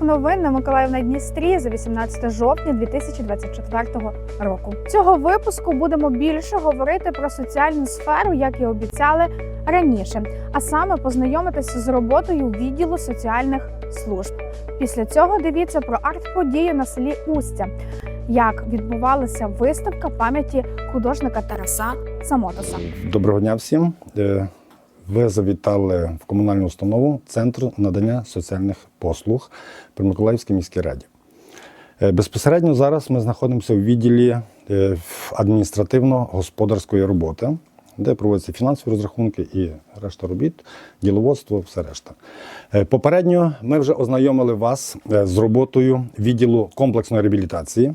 випуск новин на Миколаїв на Дністрі за 18 жовтня 2024 року. Цього випуску будемо більше говорити про соціальну сферу, як і обіцяли раніше, а саме познайомитися з роботою відділу соціальних служб. Після цього дивіться про арт-подію на селі Устя, як відбувалася виставка пам'яті художника Тараса Самотоса. Доброго дня всім. Ви завітали в комунальну установу Центр надання соціальних послуг при Миколаївській міській раді. Е, Безпосередньо зараз ми знаходимося в відділі е, адміністративно-господарської роботи, де проводяться фінансові розрахунки і решта робіт, діловодство, все решта. Е, Попередньо ми вже ознайомили вас з роботою відділу комплексної реабілітації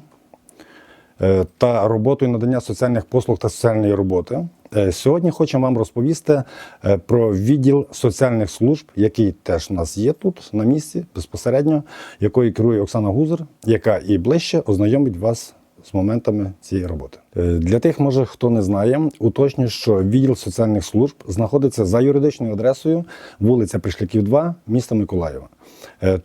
та роботою надання соціальних послуг та соціальної роботи. Е, Сьогодні хочемо вам розповісти е, про відділ соціальних служб, який теж у нас є тут на місці безпосередньо, якою керує Оксана Гузер, яка і ближче ознайомить вас з моментами цієї роботи. Е, Для тих, може, хто не знає, уточнюю, що відділ соціальних служб знаходиться за юридичною адресою вулиця Пришляків, 2, міста Миколаєва.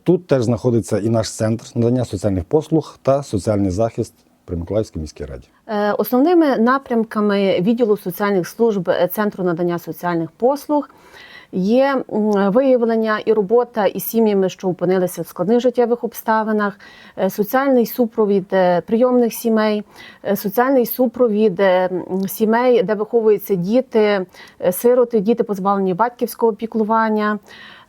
Тут теж знаходиться і наш центр надання соціальних послуг та соціальний захист при Миколаївській міській раді. Е, Основними напрямками відділу соціальних служб е, Центру надання соціальних послуг є виявлення і робота із сім'ями, що опинилися в складних життєвих обставинах, е, соціальний супровід прийомних сімей, соціальний супровід сімей, де виховуються діти, сироти, діти позбавлені батьківського піклування.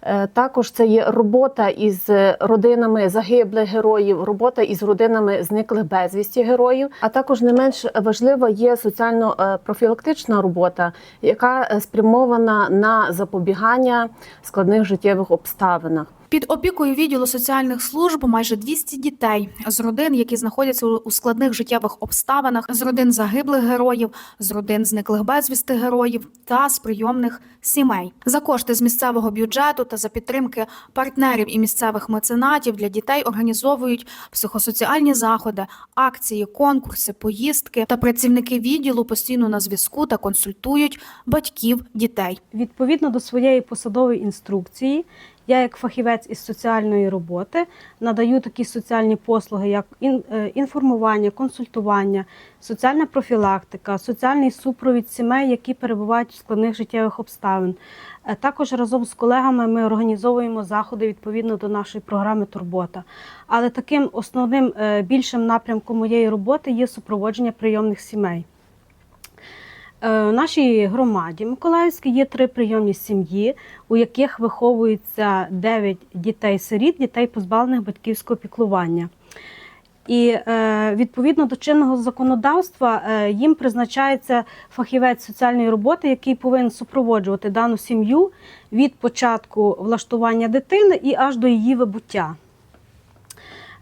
Е, Також це є робота із родинами загиблих героїв, робота із родинами зниклих безвісті героїв. А також не менш важлива є соціально-профілактична робота, яка е, спрямована на запобігання складних життєвих обставинах. Під опікою відділу соціальних служб майже 200 дітей з родин, які знаходяться у складних життєвих обставинах, з родин загиблих героїв, з родин зниклих безвісти героїв та з прийомних сімей. За кошти з місцевого бюджету та за підтримки партнерів і місцевих меценатів для дітей організовують психосоціальні заходи, акції, конкурси, поїздки та працівники відділу постійно на зв'язку та консультують батьків дітей. Відповідно до своєї посадової інструкції, я, як фахівець із соціальної роботи, надаю такі соціальні послуги, як е, інформування, консультування, соціальна профілактика, соціальний супровід сімей, які перебувають у складних життєвих обставин. Е, Також разом з колегами ми організовуємо заходи відповідно до нашої програми Турбота. Але таким основним е, більшим напрямком моєї роботи є супроводження прийомних сімей. Е, В нашій громаді Миколаївській є три прийомні сім'ї, у яких виховується 9 дітей-сиріт, дітей позбавлених батьківського піклування. І е, відповідно до чинного законодавства е, їм призначається фахівець соціальної роботи, який повинен супроводжувати дану сім'ю від початку влаштування дитини і аж до її вибуття.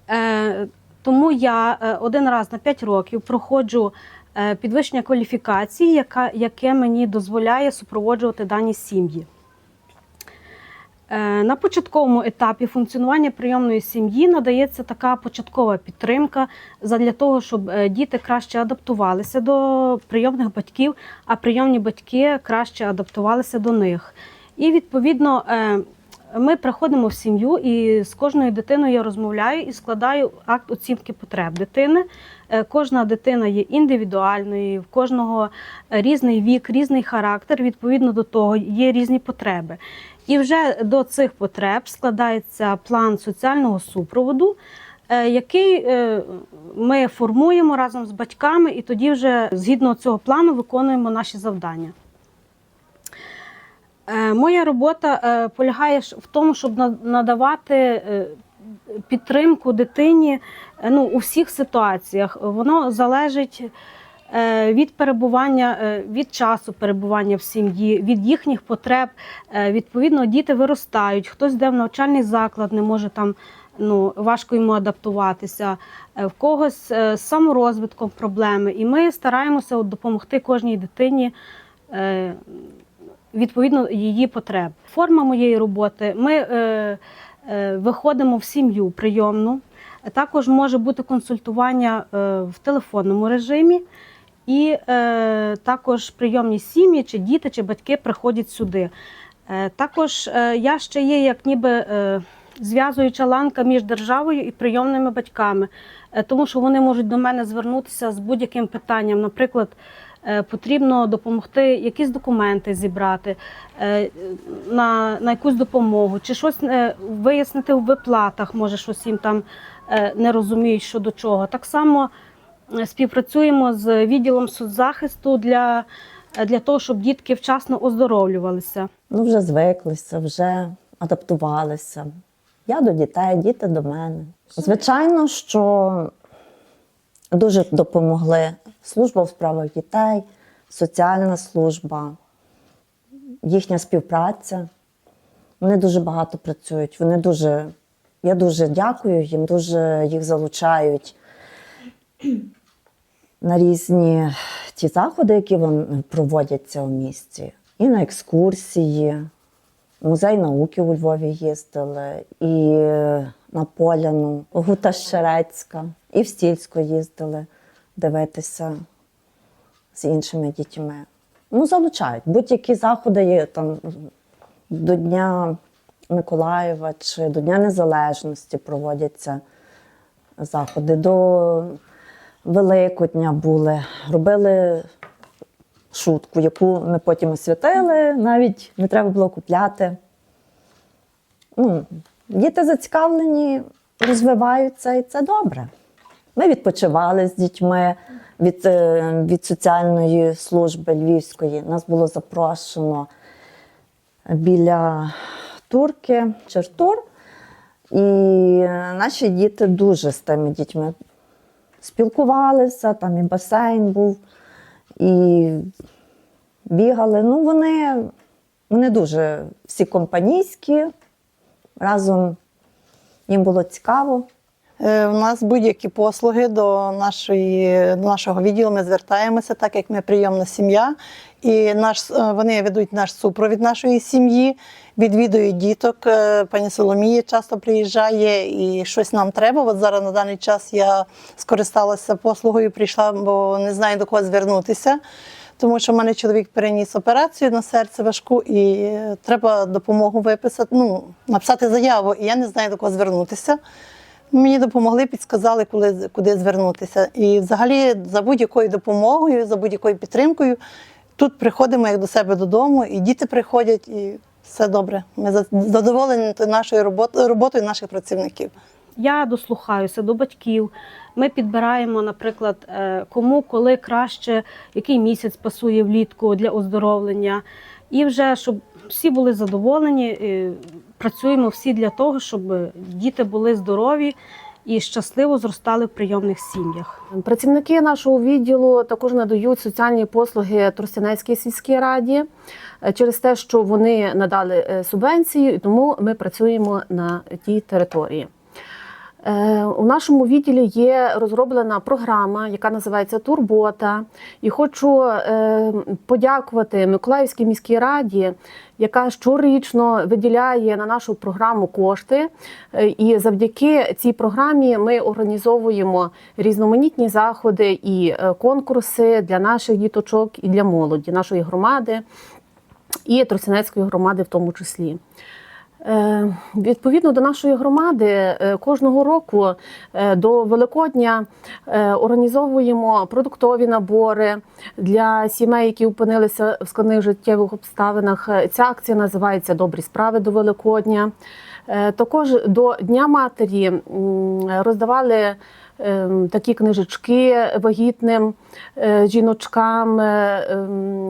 Е, тому я е, один раз на 5 років проходжу е, підвищення кваліфікації, яка, яке мені дозволяє супроводжувати дані сім'ї. Е, На початковому етапі функціонування прийомної сім'ї надається така початкова підтримка для того, щоб е, діти краще адаптувалися до прийомних батьків, а прийомні батьки краще адаптувалися до них. І відповідно е, ми приходимо в сім'ю, і з кожною дитиною я розмовляю і складаю акт оцінки потреб дитини. Е, Кожна дитина є індивідуальною, в кожного різний вік, різний характер. Відповідно до того є різні потреби. І вже до цих потреб складається план соціального супроводу, е, який е, ми формуємо разом з батьками, і тоді вже згідно цього плану виконуємо наші завдання. Е, Моя робота е, полягає в тому, щоб надавати е, підтримку дитині ну, у всіх ситуаціях. Воно залежить від перебування, від часу перебування в сім'ї, від їхніх потреб. Відповідно, діти виростають, хтось йде в навчальний заклад, не може там. Ну, важко йому адаптуватися, в когось з саморозвитком проблеми. І ми стараємося от допомогти кожній дитині відповідно її потреб. Форма моєї роботи. Ми е, е, виходимо в сім'ю прийомну. Також може бути консультування е, в телефонному режимі, і е, також прийомні сім'ї, чи діти, чи батьки приходять сюди. Е, також е, я ще є як ніби е, зв'язуюча ланка між державою і прийомними батьками, Е, тому що вони можуть до мене звернутися з будь-яким питанням. Наприклад, потрібно допомогти якісь документи зібрати е, на, на якусь допомогу, чи щось е, вияснити в виплатах, може щось їм там е, не розуміють щодо чого. Так само е, співпрацюємо з відділом соцзахисту для, е, для того, щоб дітки вчасно оздоровлювалися. Ну, вже звиклися, вже адаптувалися. Я до дітей, діти до мене. Звичайно, що дуже допомогли служба у справах дітей, соціальна служба, їхня співпраця. Вони дуже багато працюють. Вони дуже, я дуже дякую їм, дуже їх залучають на різні ті заходи, які проводяться у місті, і на екскурсії. Музей науки у Львові їздили, і на Поляну, Гута Щерецька, і в Стільську їздили дивитися з іншими дітьми. Ну, залучають. Будь-які заходи є там до Дня Миколаєва чи до Дня Незалежності проводяться заходи. До Великодня були, робили шутку, яку ми потім освятили, навіть не треба було купляти. Ну, діти зацікавлені, розвиваються, і це добре. Ми відпочивали з дітьми від, е, від соціальної служби Львівської. Нас було запрошено біля турки, Чертур. І наші діти дуже з тими дітьми спілкувалися, там і басейн був, і бігали. Ну, вони, вони дуже всі компанійські, разом їм було цікаво. Е, У нас будь-які послуги до, нашої, до нашого відділу ми звертаємося, так як ми прийомна сім'я. І наш, е, вони ведуть наш супровід нашої сім'ї, відвідують діток. Е, Пані Соломія часто приїжджає і щось нам треба. От зараз на даний час я скористалася послугою, прийшла, бо не знаю до кого звернутися. Тому що в мене чоловік переніс операцію на серце важку, і е, треба допомогу виписати, ну, написати заяву, і я не знаю до кого звернутися. Мені допомогли, підсказали, коли, куди звернутися. І взагалі за будь-якою допомогою, за будь-якою підтримкою тут приходимо як до себе додому, і діти приходять, і все добре. Ми задоволені нашою робот- роботою наших працівників. Я дослухаюся до батьків. Ми підбираємо, наприклад, е, кому коли краще, який місяць пасує влітку для оздоровлення. І вже щоб всі були задоволені, працюємо всі для того, щоб діти були здорові і щасливо зростали в прийомних сім'ях. Працівники нашого відділу також надають соціальні послуги Тростянецькій сільській раді е, через те, що вони надали е, субвенцію, і тому ми працюємо на тій території. Е, У нашому відділі є розроблена програма, яка називається Турбота. І хочу е, подякувати Миколаївській міській раді, яка щорічно виділяє на нашу програму кошти. Е, І завдяки цій програмі ми організовуємо різноманітні заходи і конкурси для наших діточок і для молоді, нашої громади і Тростянецької громади в тому числі. Е, Відповідно до нашої громади, е, кожного року е, до Великодня організовуємо продуктові набори для сімей, які опинилися в складних життєвих обставинах. Ця акція називається Добрі справи до Великодня. Також до Дня матері роздавали такі книжечки вагітним жіночкам,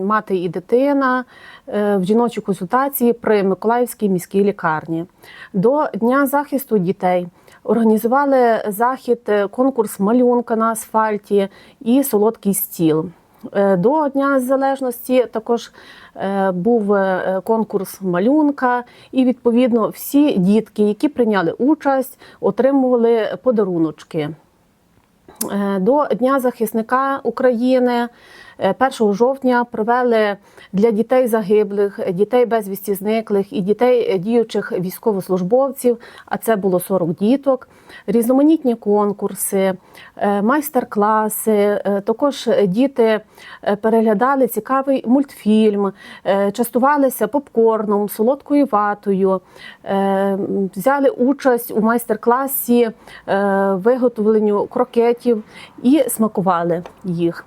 мати і дитина в жіночій консультації при Миколаївській міській лікарні. До Дня захисту дітей організували захід, е, конкурс малюнка на асфальті і солодкий стіл. Е, До Дня Незалежності також е, був е, конкурс малюнка, і відповідно всі дітки, які прийняли участь, отримували подаруночки. Е, До Дня захисника України е, 1 жовтня провели для дітей загиблих, дітей безвісті зниклих і дітей е, діючих військовослужбовців, а це було 40 діток, різноманітні конкурси, е, майстер-класи. Е, Також діти е, переглядали цікавий мультфільм, е, частувалися попкорном, солодкою ватою, е, взяли участь у майстер-класі е, виготовленню крокетів і смакували їх.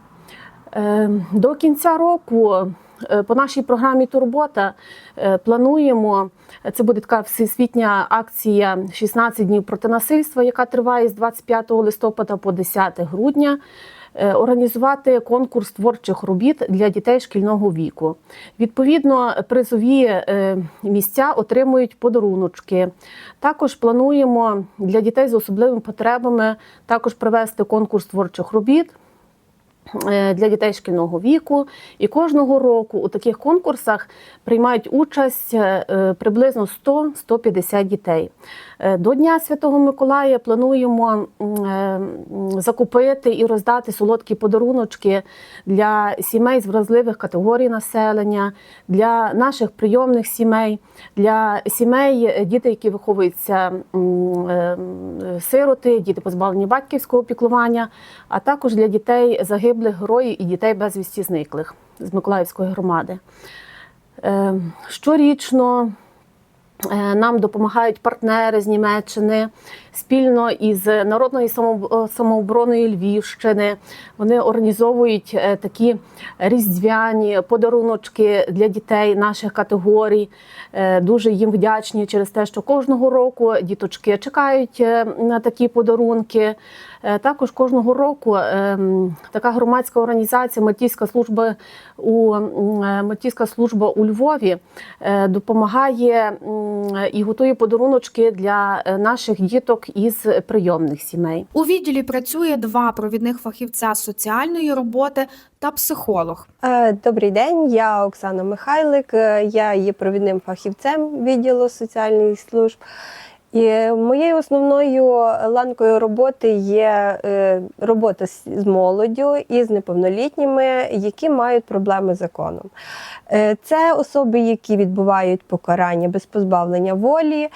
Е, До кінця року е, по нашій програмі Турбота е, плануємо. Це буде така всесвітня акція «16 днів проти насильства, яка триває з 25 листопада по 10 грудня. е, Організувати конкурс творчих робіт для дітей шкільного віку. Відповідно, призові місця отримують подаруночки. Також плануємо для дітей з особливими потребами також провести конкурс творчих робіт для дітей шкільного віку. І кожного року у таких конкурсах приймають участь е, е, приблизно 100-150 дітей. Е, До Дня Святого Миколая плануємо е, закупити і роздати солодкі подаруночки для сімей з вразливих категорій населення, для наших прийомних сімей, для сімей, е, діти, які виховуються сироти, діти позбавлені батьківського піклування, а також для дітей загиблих героїв і дітей безвісті зниклих з Миколаївської громади. Щорічно нам допомагають партнери з Німеччини спільно із народною самообороною Львівщини. Вони організовують е, такі різдвяні подаруночки для дітей наших категорій. Е, Дуже їм вдячні через те, що кожного року діточки чекають е, на такі подарунки. Е, Також кожного року е, така громадська організація Мальтійська служба у м, е, служба у Львові е, допомагає і готує подаруночки для наших діток із прийомних сімей. У відділі працює два провідних фахівця соціальної роботи та психолог. Добрий день, я Оксана Михайлик. Я є провідним фахівцем відділу соціальних служб. І моєю основною ланкою роботи є е, робота з молоддю і з неповнолітніми, які мають проблеми з законом. Е, Це особи, які відбувають покарання без позбавлення волі.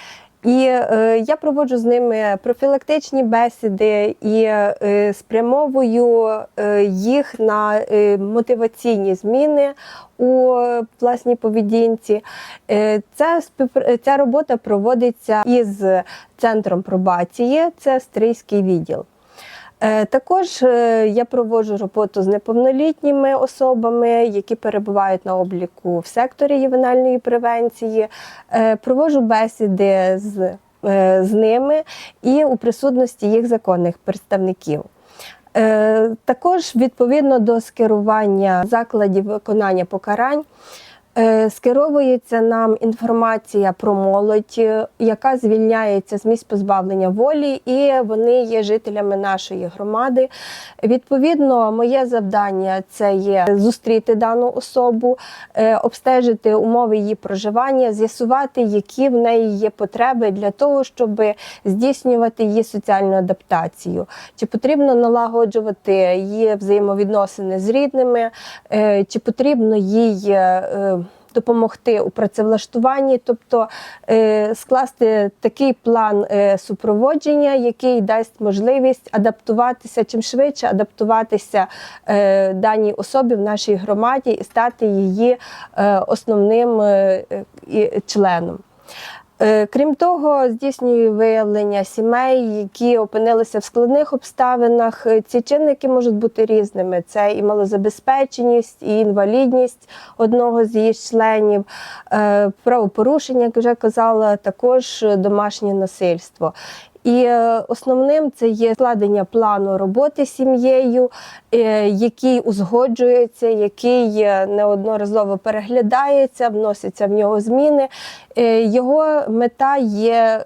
І е, я проводжу з ними профілактичні бесіди і е, спрямовую е, їх на е, мотиваційні зміни у власній поведінці. Е, ця, ця робота проводиться із центром пробації, це Стрийський відділ. Е, Також е, я проводжу роботу з неповнолітніми особами, які перебувають на обліку в секторі ювенальної превенції. Е, Проводжу бесіди з, з ними і у присутності їх законних представників. Також відповідно до скерування закладів виконання покарань. Е, Скеровується нам інформація про молодь, е, яка звільняється з місць позбавлення волі, і вони є жителями нашої громади. Відповідно, моє завдання це є зустріти дану особу, е, обстежити умови її проживання, з'ясувати, які в неї є потреби для того, щоб здійснювати її соціальну адаптацію. Чи потрібно налагоджувати її взаємовідносини з рідними, чи потрібно їй. Допомогти у працевлаштуванні, тобто е, скласти такий план е, супроводження, який дасть можливість адаптуватися чим швидше, адаптуватися е, даній особі в нашій громаді і стати її основним членом. Е, Крім того, здійснюю виявлення сімей, які опинилися в складних обставинах. Е, Ці чинники можуть бути різними: це і малозабезпеченість, і інвалідність одного з її членів, е, правопорушення, як вже казала, також домашнє насильство. І е, основним це є складення плану роботи сім'єю, е, який узгоджується, який е, неодноразово переглядається, вносяться в нього зміни. Його мета є.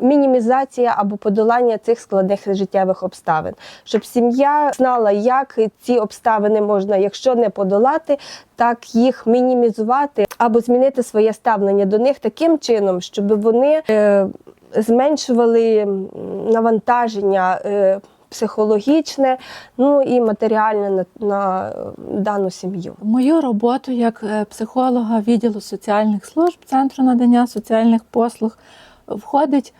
Мінімізація або подолання цих складних життєвих обставин, щоб сім'я знала, як ці обставини можна, якщо не подолати, так їх мінімізувати або змінити своє ставлення до них таким чином, щоб вони зменшували навантаження. е, психологічне, ну і матеріальне на, на е, дану сім'ю. Мою роботу як е, психолога відділу соціальних служб Центру надання соціальних послуг входить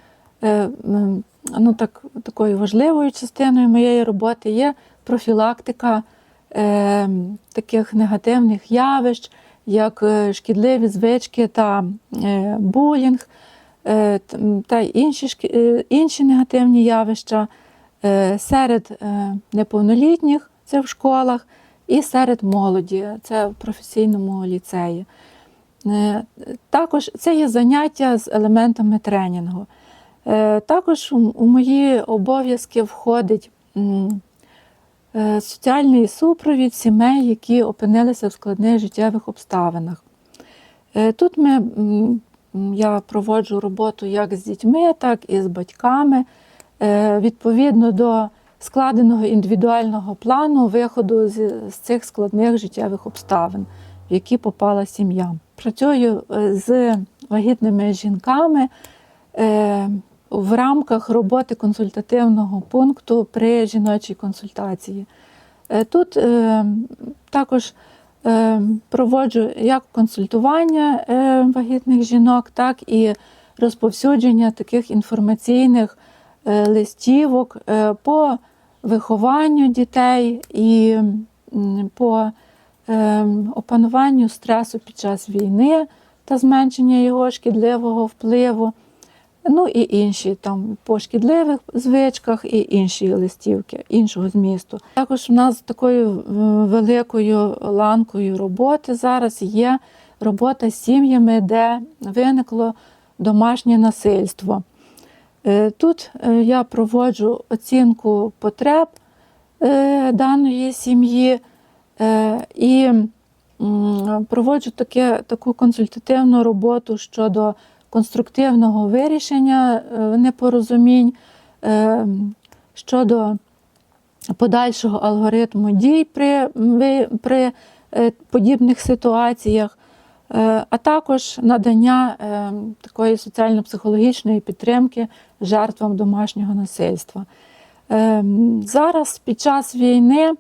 ну, так, такою важливою частиною моєї роботи є профілактика таких негативних явищ, як шкідливі звички та булінг та інші, е, інші негативні явища е, серед е, неповнолітніх, це в школах, і серед молоді, це в професійному ліцеї. Е, Також це є заняття з елементами тренінгу. Е, Також у мої обов'язки входить е, соціальний супровід сімей, які опинилися в складних життєвих обставинах. Е, Тут ми, я проводжу роботу як з дітьми, так і з батьками е, відповідно до складеного індивідуального плану виходу з, цих складних життєвих обставин, в які попала сім'я. Працюю е, з вагітними жінками е, в рамках роботи консультативного пункту при жіночій консультації. Тут також проводжу як консультування е, вагітних жінок, так і розповсюдження таких інформаційних е, листівок е, по вихованню дітей і по е, опануванню стресу під час війни та зменшення його шкідливого впливу. Ну і інші там по шкідливих звичках і інші листівки іншого змісту. Також у нас такою е, великою ланкою роботи зараз є робота з сім'ями, де виникло домашнє насильство. Е, Тут е, я проводжу оцінку потреб даної сім'ї і проводжу таке, таку консультативну роботу щодо конструктивного вирішення е, непорозумінь, е, щодо подальшого алгоритму дій при, при е, подібних ситуаціях, а також надання такої соціально-психологічної підтримки жертвам домашнього насильства. Зараз під час війни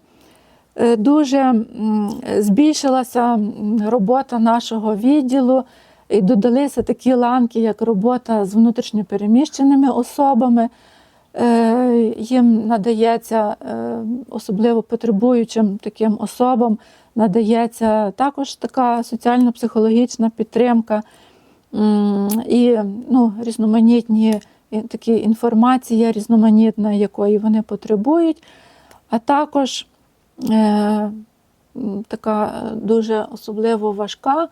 дуже збільшилася робота нашого відділу. І додалися такі ланки, як робота з внутрішньопереміщеними особами. Е, Їм надається, е, особливо потребуючим таким особам, надається також така соціально-психологічна підтримка і ну, різноманітні такі інформація різноманітна, якої вони потребують, а також е, така дуже особливо важка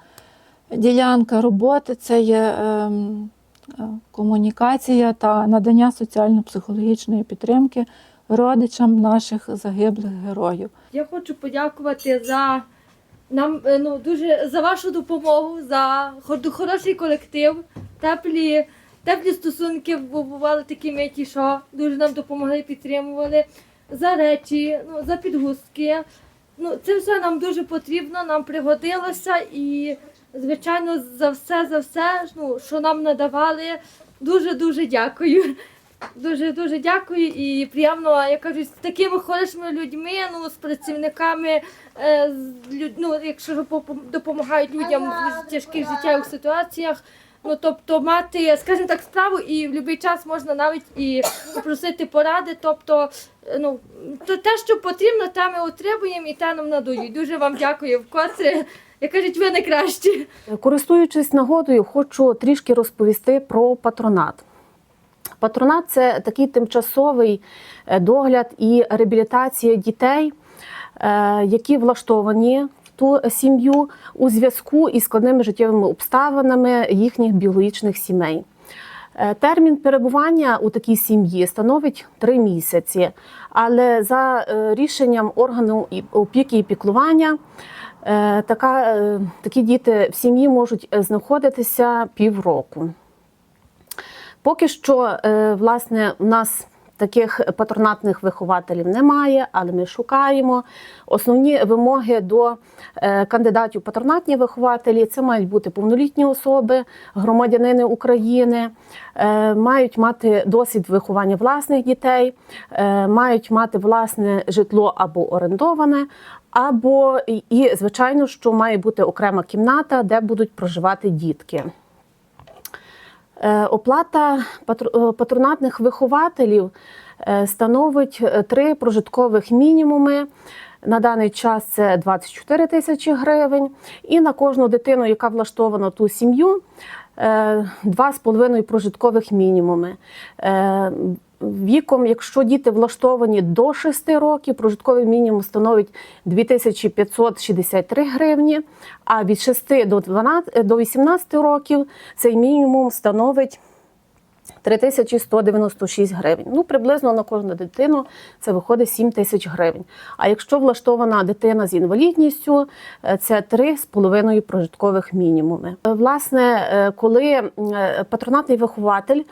ділянка роботи це є ем, е, комунікація та надання соціально-психологічної підтримки родичам наших загиблих героїв. Я хочу подякувати за нам е, ну, дуже за вашу допомогу, за хороший колектив, теплі, теплі стосунки, бували такі миті, що дуже нам допомогли, підтримували, за речі, ну, за підгузки. Ну, це все нам дуже потрібно, нам пригодилося і, звичайно, за все, за все, ну, що нам надавали. Дуже дуже дякую. Дуже дуже дякую і приємно, я кажу, з такими хорошими людьми, ну з працівниками, е, з люд- ну, якщо допом- допомагають людям в тяжких життєвих ситуаціях. Ну тобто мати, скажімо так, справу, і в будь-який час можна навіть і попросити поради. Тобто, е, ну то те, що потрібно, те ми отримуємо і те нам надають. Дуже вам дякую вкотре. Як кажуть, ви найкращі. Користуючись нагодою, хочу трішки розповісти про патронат. Патронат це такий тимчасовий е, догляд і реабілітація дітей, е, які влаштовані ту сім'ю у зв'язку із складними життєвими обставинами їхніх біологічних сімей. Е, Термін перебування у такій сім'ї становить три місяці, але за рішенням органу опіки і піклування така, е, такі діти в сім'ї можуть е, знаходитися півроку. Поки що, е, власне, у нас Таких патронатних вихователів немає, але ми шукаємо. Основні вимоги до е, кандидатів патронатні вихователі це мають бути повнолітні особи, громадянини України, е, мають мати досвід виховання власних дітей, е, мають мати власне житло або орендоване. Або і, звичайно, що має бути окрема кімната, де будуть проживати дітки. Е, Оплата е, патронатних вихователів е, становить три прожиткових мінімуми. На даний час це 24 тисячі гривень. І на кожну дитину, яка влаштована ту сім'ю, е, два з половиною прожиткових мінімуми. Віком, якщо діти влаштовані до 6 років, прожитковий мінімум становить 2563 гривні, а від 6 до 12, до 18 років цей мінімум становить 3196 гривень. Ну, приблизно на кожну дитину це виходить 7 тисяч гривень. А якщо влаштована дитина з інвалідністю, е, це 3,5 прожиткових мінімуми. Е, Власне, е, коли патронатний вихователь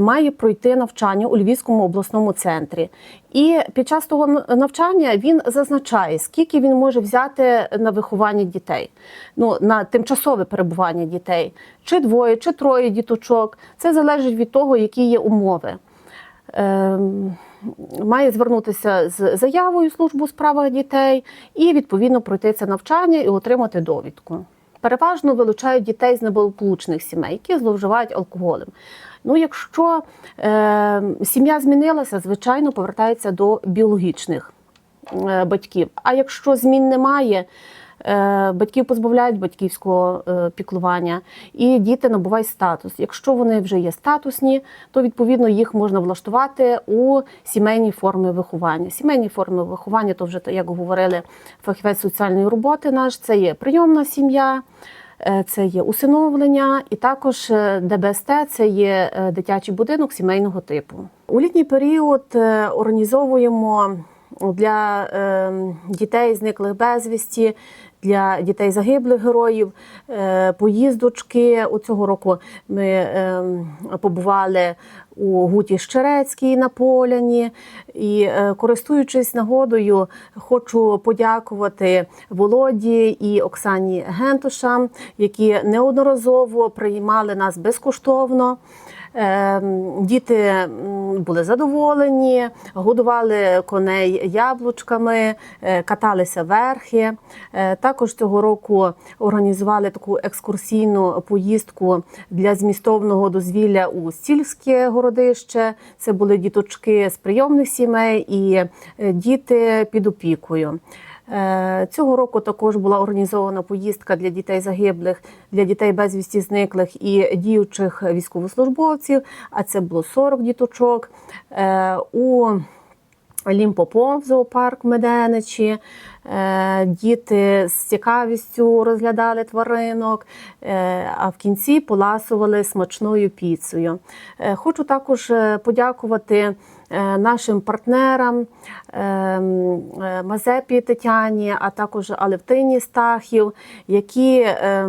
має пройти навчання у Львівському обласному центрі, і під час того навчання він зазначає, скільки він може взяти на виховання дітей, ну на тимчасове перебування дітей, чи двоє, чи троє діточок. Це залежить від того, які є умови. Ем, Має звернутися з заявою службу у справах дітей і відповідно пройти це навчання і отримати довідку. Переважно вилучають дітей з неблагополучних сімей, які зловживають алкоголем. Ну, якщо е, сім'я змінилася, звичайно, повертається до біологічних е, батьків. А якщо змін немає, батьків позбавляють батьківського е, піклування, і діти набувають статус. Якщо вони вже є статусні, то відповідно їх можна влаштувати у сімейні форми виховання. Сімейні форми виховання, то вже як говорили фахівець соціальної роботи, наш це є прийомна сім'я. Е, Це є усиновлення, і також е, ДБСТ це є е, дитячий будинок сімейного типу. У літній період е, організовуємо для е, дітей, зниклих безвісті, для дітей загиблих героїв, е, поїздочки. У цього року ми е, побували у Гуті Щерецькій на Поляні. І е, користуючись нагодою, хочу подякувати Володі і Оксані Гентушам, які неодноразово приймали нас безкоштовно. Е, Діти були задоволені, годували коней яблучками, е, каталися верхи. Е, Також цього року організували таку екскурсійну поїздку для змістовного дозвілля у Стільське городище. Це були діточки з прийомних сімей і е, діти під опікою. Е, Цього року також була організована поїздка для дітей загиблих, для дітей безвісті зниклих і діючих військовослужбовців. А це було 40 діточок. Е, У Лімпопо в зоопарк Меденичі. Е, Діти з цікавістю розглядали тваринок, а в кінці поласували смачною піцею. Хочу також подякувати нашим партнерам е, е, Мазепі Тетяні, а також Алевтині Стахів, які е,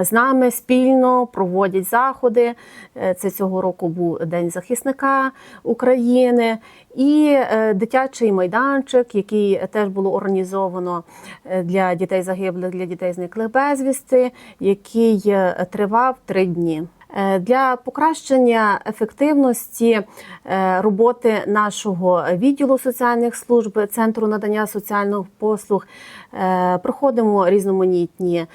з нами спільно проводять заходи. Е, Це цього року був День захисника України і е, дитячий майданчик, який теж було організовано е, для дітей загиблих, для дітей зниклих безвісти, який е, тривав три дні. Е, Для покращення ефективності е, роботи нашого відділу соціальних служб Центру надання соціальних послуг е, проходимо різноманітні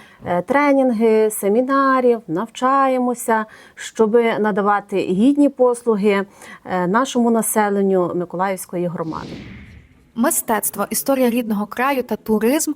тренінги, семінарів, навчаємося, щоб надавати гідні послуги нашому населенню Миколаївської громади. Мистецтво, історія рідного краю та туризм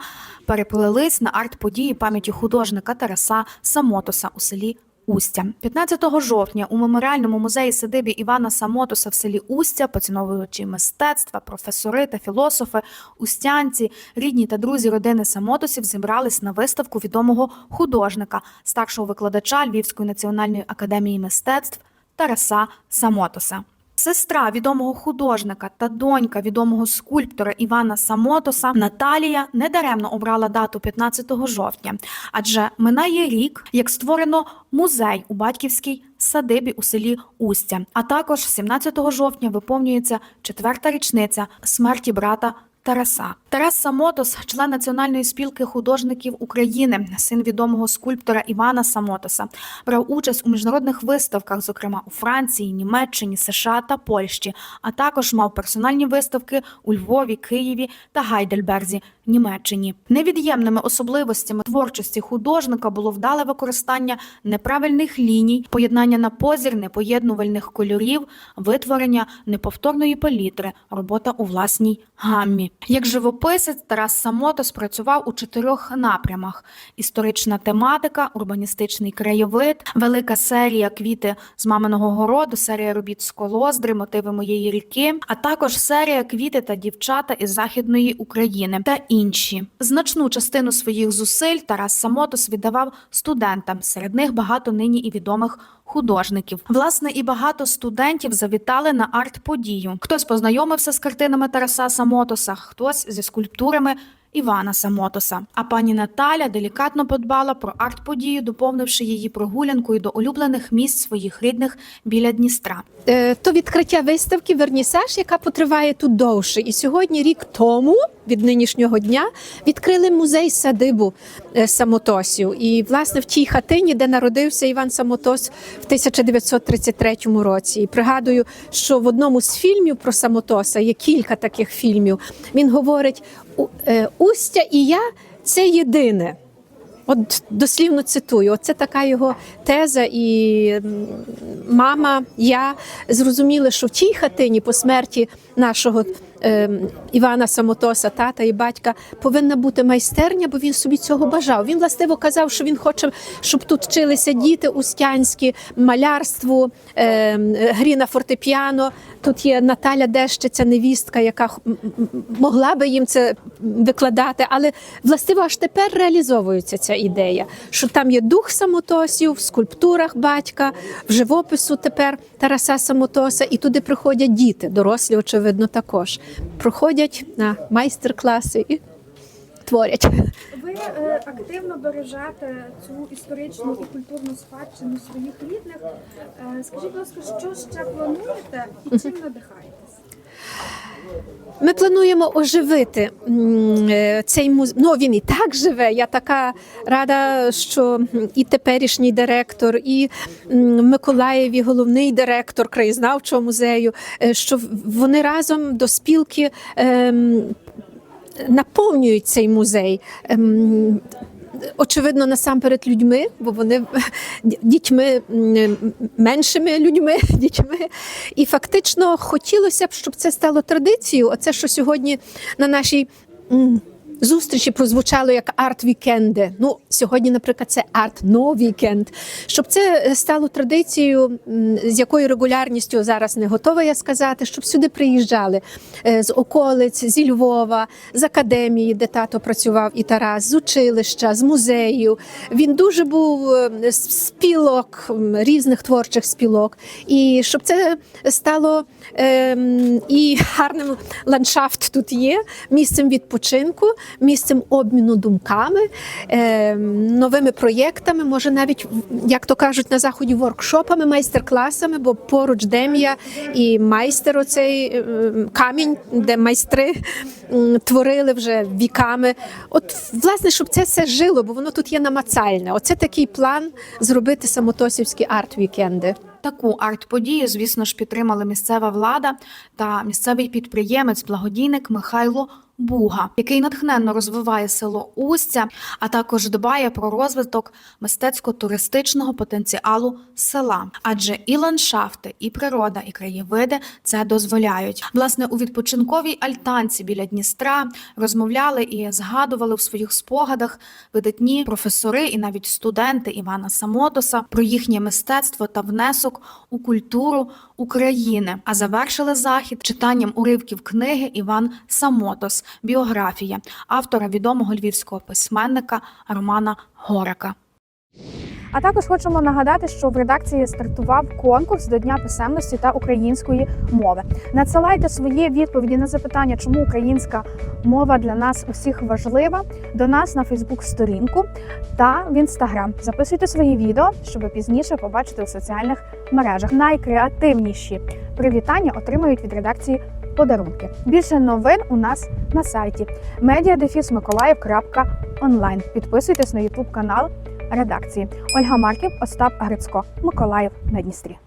переплелись на арт-події пам'яті художника Тараса Самотоса у селі Устя. 15 жовтня у меморіальному музеї садибі Івана Самотоса в селі Устя, поціновувачі мистецтва, професори та філософи, устянці, рідні та друзі родини Самотосів зібрались на виставку відомого художника, старшого викладача Львівської національної академії мистецтв Тараса Самотоса. Сестра відомого художника та донька відомого скульптора Івана Самотоса Наталія недаремно обрала дату 15 жовтня, адже минає рік, як створено музей у батьківській садибі у селі Устя. А також 17 жовтня виповнюється четверта річниця смерті брата. Тараса. Тарас Самотос, член Національної спілки художників України, син відомого скульптора Івана Самотоса, брав участь у міжнародних виставках, зокрема у Франції, Німеччині, США та Польщі, а також мав персональні виставки у Львові, Києві та Гайдельберзі, Німеччині. Невід'ємними особливостями творчості художника було вдале використання неправильних ліній, поєднання на позір непоєднувальних кольорів, витворення неповторної палітри, робота у власній гаммі. Як живописець Тарас Самотос працював у чотирьох напрямах: історична тематика, урбаністичний краєвид, велика серія квіти з маминого городу, серія робіт з колоздри, мотиви моєї ріки, а також серія квіти та дівчата із західної України та інші. Значну частину своїх зусиль Тарас Самотос віддавав студентам. Серед них багато нині і відомих художників. Власне, і багато студентів завітали на арт-подію. Хтось познайомився з картинами Тараса Самотоса, хтось зі скульптурами. Івана Самотоса. А пані Наталя делікатно подбала про арт-подію, доповнивши її прогулянкою до улюблених місць своїх рідних біля Дністра. Е, то відкриття виставки Вернісаж, яка потриває тут довше. І сьогодні, рік тому, від нинішнього дня, відкрили музей садибу е, Самотосів. І, власне, в тій хатині, де народився Іван Самотос в 1933 році. І пригадую, що в одному з фільмів про Самотоса є кілька таких фільмів. Він говорить: е, Устя і я це єдине. От дослівно цитую, оце така його теза, і мама, я зрозуміли, що в тій хатині по смерті нашого Івана Самотоса, тата і батька, повинна бути майстерня, бо він собі цього бажав. Він властиво казав, що він хоче, щоб тут вчилися діти устянські, малярству, ем, грі на фортепіано. Тут є Наталя Дещиця, невістка, яка могла би їм це викладати, але властиво аж тепер реалізовується ця ідея, що там є дух самотосів в скульптурах батька, в живопису тепер Тараса Самотоса, і туди приходять діти, дорослі, очевидно, також проходять на майстер-класи і творять. Ви е, активно бережете цю історичну і культурну спадщину своїх рідних. Е, скажіть, будь ласка, що ще плануєте і чим надихаєтесь? Ми плануємо оживити е, цей музей. Ну він і так живе. Я така рада, що і теперішній директор, і Миколаєві, головний директор краєзнавчого музею, е, що вони разом до спілки. ем, Наповнюють цей музей. Очевидно, насамперед людьми, бо вони дітьми меншими людьми, дітьми. І фактично хотілося б, щоб це стало традицією. Оце, що сьогодні на нашій. Зустрічі прозвучало як арт-вікенди. Ну сьогодні, наприклад, це арт-но-вікенд. Щоб це е, стало традицією, з якою регулярністю зараз не готова я сказати, щоб сюди приїжджали е, з околиць, зі Львова, з академії, де тато працював і Тарас, з училища, з музею. Він дуже був е, спілок, різних творчих спілок. І щоб це стало ем, і гарним ландшафт тут є, місцем відпочинку, місцем обміну думками, ем, новими проєктами, може навіть, як то кажуть на заході, воркшопами, майстер-класами, бо поруч Дем'я і майстер оцей ем, камінь, де майстри творили вже віками. От, власне, щоб це все жило, бо воно тут є намацальне. Оце такий план зробити самотосівські арт-вікенди. Таку арт-подію, звісно ж, підтримали місцева влада та місцевий підприємець, благодійник Михайло Буга, який натхненно розвиває село Устя, а також дбає про розвиток мистецько-туристичного потенціалу села. Адже і ландшафти, і природа, і краєвиди це дозволяють. Власне, у відпочинковій альтанці біля Дністра розмовляли і згадували в своїх спогадах видатні професори і навіть студенти Івана Самотоса про їхнє мистецтво та внесок у культуру України. А завершили захід читанням уривків книги Іван Самотос, біографія автора відомого львівського письменника Романа Горака. А також хочемо нагадати, що в редакції стартував конкурс до Дня писемності та української мови. Надсилайте свої відповіді на запитання, чому українська мова для нас усіх важлива, до нас на Фейсбук-сторінку та в інстаграм. Записуйте свої відео, щоб пізніше побачити у соціальних мережах. Найкреативніші привітання отримають від редакції подарунки. Більше новин у нас на сайті media.mиколаїв.онлайн. Підписуйтесь на Ютуб канал редакції. Ольга Марків, Остап Грицько, Миколаїв на Дністрі.